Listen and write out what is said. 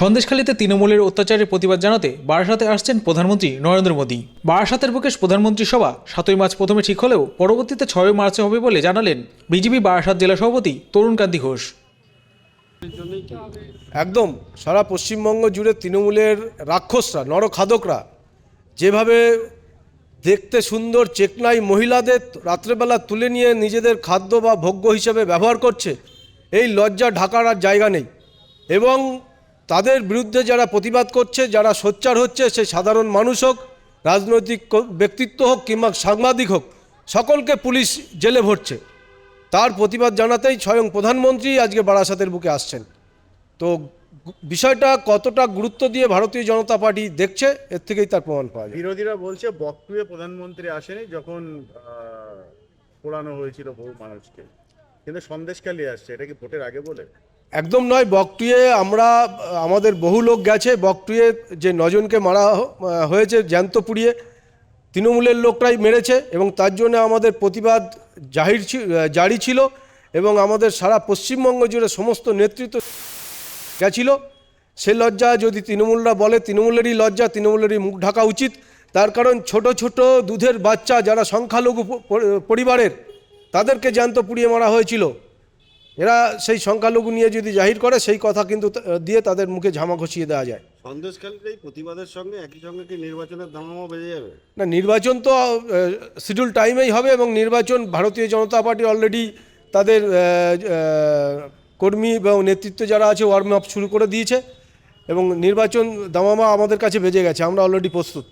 সন্দেশখালীতে তৃণমূলের অত্যাচারের প্রতিবাদ জানাতে বারাসাতে আসছেন প্রধানমন্ত্রী নরেন্দ্র মোদী। বারাসাতের বুকে প্রধানমন্ত্রী সভা সাতই মার্চ প্রথমে ঠিক হলেও পরবর্তীতে ছয়ই মার্চে হবে বলে জানালেন বিজেপি বারাসাত জেলা সভাপতি তরুণ কান্তি ঘোষ। একদম, সারা পশ্চিমবঙ্গ জুড়ে তৃণমূলের রাক্ষসরা, নরখাদকরা, যেভাবে দেখতে সুন্দর চেকনাই মহিলাদের রাত্রেবেলা তুলে নিয়ে নিজেদের খাদ্য বা ভোগ্য হিসেবে ব্যবহার করছে, এই লজ্জা ঢাকার আর জায়গা নেই। এবং তাদের বিরুদ্ধে যারা প্রতিবাদ করছে, যারা সোচ্চার হচ্ছে, সে সাধারণ মানুষ হোক, রাজনৈতিক ব্যক্তিত্ব হোক কিংবা সাংবাদিক হোক, সকলকে পুলিশ জেলে ভরছে। তার প্রতিবাদ জানাতেই স্বয়ং প্রধানমন্ত্রী আজকে বারাসাতের বুকে আসছেন। তো বিষয়টা কতটা গুরুত্ব দিয়ে ভারতীয় জনতা পার্টি দেখছে, এর থেকেই তার প্রমাণ পাওয়া যায়। বিরোধীরা বলছে বকটুয়ে প্রধানমন্ত্রী আসেনি যখন পোড়ানো হয়েছিল বহু মানুষকে। কিন্তু সন্দেশকালী আসছে, এটা কি ভোটের আগে বলে? একদম নয়, বকটুয়ে আমরা, আমাদের বহু লোক গেছে, বকটুয়ে যে নজনকে মারা হয়েছে, জ্যান্ত পুড়িয়ে, তৃণমূলের লোকরাই মেরেছে এবং তার জন্য আমাদের প্রতিবাদ জাহির জারি ছিল এবং আমাদের সারা পশ্চিমবঙ্গ জুড়ে সমস্ত নেতৃত্ব গেছিল। সে লজ্জা যদি তৃণমূলরা বলে, তৃণমূলেরই লজ্জা, তৃণমূলেরই মুখ ঢাকা উচিত। তার কারণ ছোট ছোট দুধের বাচ্চা যারা সংখ্যালঘু পরিবারের, তাদেরকে জ্যান্ত পুড়িয়ে মারা হয়েছিল। এরা সেই সংখ্যালঘু নিয়ে যদি জাহির করে সেই কথা কিন্তু দিয়ে তাদের মুখে ঝামা ঘষিয়ে দেওয়া যায়। সন্দেশকালীর প্রতিবাদের সঙ্গে একই সঙ্গে কি নির্বাচনের দামামা বেজে যাবে? না নির্বাচন তো শিডিউল টাইমেই হবে এবং নির্বাচন ভারতীয় জনতা পার্টি অলরেডি তাদের কর্মী এবং নেতৃত্ব যারা আছে ওয়ার্ম আপ শুরু করে দিয়েছে এবং নির্বাচন দামামা আমাদের কাছে বেজে গেছে আমরা অলরেডি প্রস্তুত।